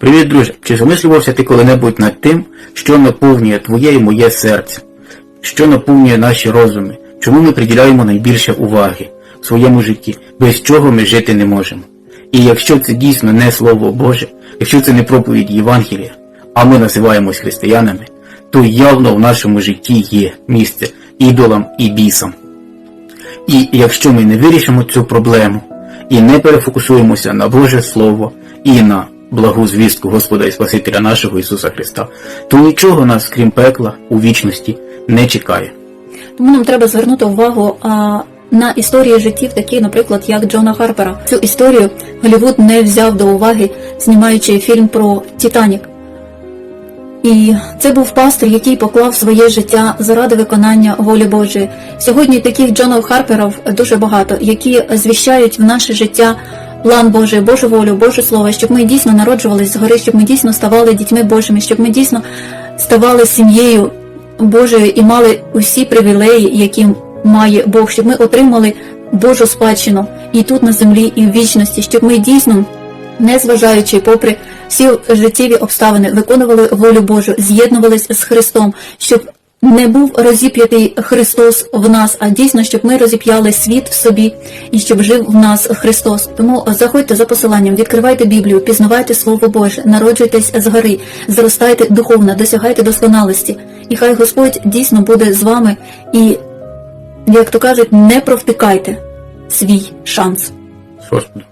Привіт, друже! Чи замислювався ти коли-небудь над тим, що наповнює твоє і моє серце? Що наповнює наші розуми? Чому ми приділяємо найбільше уваги в своєму житті, без чого ми жити не можемо? І якщо це дійсно не Слово Боже, якщо це не проповідь Євангелія, а ми називаємось християнами, то явно в нашому житті є місце ідолам і бісам. І якщо ми не вирішимо цю проблему і не перефокусуємося на Боже Слово і на благу звістку Господа і Спасителя нашого Ісуса Христа, то нічого нас, крім пекла, у вічності не чекає. Тому нам треба звернути увагу а, на історії життів, такі, наприклад, як Джона Харпера. Цю історію Голлівуд не взяв до уваги, знімаючи фільм про Титанік. І це був пастир, який поклав своє життя заради виконання волі Божої. Сьогодні таких Джонів Харперів дуже багато, які звіщають в наше життя план Божий, Божу волю, Боже Слово, щоб ми дійсно народжувались згори, щоб ми дійсно ставали дітьми Божими, щоб ми дійсно ставали сім'єю Божою і мали усі привілеї, які має Бог, щоб ми отримали Божу спадщину і тут на землі, і в вічності, щоб ми дійсно незважаючи попри всі життєві обставини, виконували волю Божу, з'єднувались з Христом, щоб не був розіп'ятий Христос в нас, а дійсно, щоб ми розіп'яли світ в собі і щоб жив в нас Христос. Тому заходьте за посиланням, відкривайте Біблію, пізнавайте Слово Боже, народжуйтесь згори, зростайте духовно, досягайте досконалості. І хай Господь дійсно буде з вами і, як то кажуть, не провтикайте свій шанс. Господи.